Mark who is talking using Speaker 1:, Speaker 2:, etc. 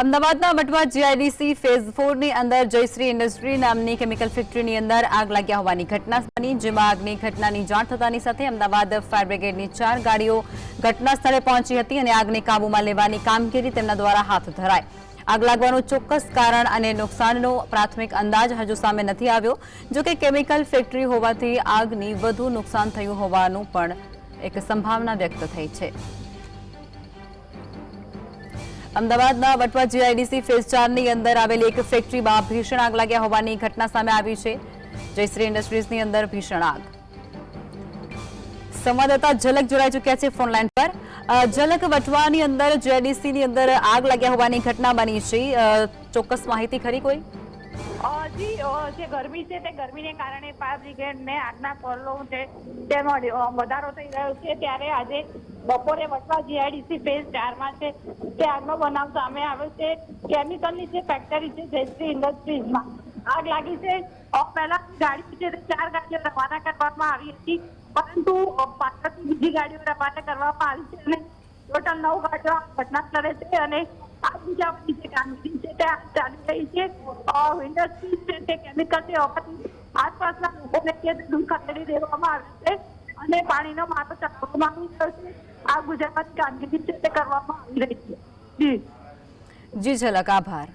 Speaker 1: અમદાવાદના Vatva GIDC phase ફોરની અંદર જયશ્રી industry નામની કેમિકલ ફેક્ટરીની અંદર આગ લાગ્યા હોવાની ઘટના બની જેમાં આગની ઘટનાની જાણ થતાની સાથે અમદાવાદ ફાયર બ્રિગેડની ચાર ગાડીઓ ઘટના સ્થળે પહોંચી હતી અને આગને કાબૂમાં લેવાની કામગીરી તેમના દ્વારા હાથ ધરાઈ. આગ લાગવાનું ચોક્કસ કારણ અને નુકસાનનો પ્રાથમિક અંદાજ હજુ સામે નથી આવ્યો, જો કે કેમિકલ ફેક્ટરી હોવાથી આગની વધુ નુકસાન થયું હોવાનું પણ એક સંભાવના વ્યક્ત થઈ છે. અમદાવાદના વટવા જીઆઈડીસી ફેઝ ચારની અંદર આવેલી એક ફેક્ટરીમાં ભીષણ આગ લાગ્યા હોવાની ઘટના સામે આવી છે. જયશ્રી ઇન્ડસ્ટ્રીઝની અંદર ભીષણ આગ. સંવાદદાતા ઝલક જોડાઈ ચૂક્યા છે ફોન લાઈન પર. ઝલક વટવાની અંદર જીઆઈડીસીની અંદર આગ લાગ્યા હોવાની ઘટના બની છે. ચોક્કસ માહિતી ખરી કોઈ?
Speaker 2: જી જે ગરમી છે તે ગરમીને કારણે ફાયર બ્રિગેડને આગના કોલો છે તેમાં વધારો થઈ રહ્યો છે ત્યારે આજે બપોરે વટવા જીઆઈડીસી ફેઝ ચારમાં છે. તે આગનો બનાવ સામે આવ્યો છે. કેમિકલની જે ફેક્ટરી છે જયશ્રી ઇન્ડસ્ટ્રીઝમાં. આગ લાગી છે. પહેલા ગાડી છે ચાર ગાડીઓ રવાના કરવામાં આવી હતી. પરંતુ પાછળથી બીજી ગાડીઓ રવાના કરવામાં આવી છે અને ટોટલ નવ ગાડીઓ ઘટના સ્થળે છે અને આ બીજા બધી જે છે તે ચાલી રહી છે. ઇન્ડસ્ટ્રી છે તે કેમિકલથી હોવાથી આસપાસના લોકોને દૂર ખસેડી દેવામાં આવે છે અને પાણીનો મારો ચલાવવામાં આવી રહ્યો છે. આ ગુજરાત કામગીરી છે તે કરવામાં આવી રહી છે. જી.
Speaker 1: જી, ઝલક. આભાર.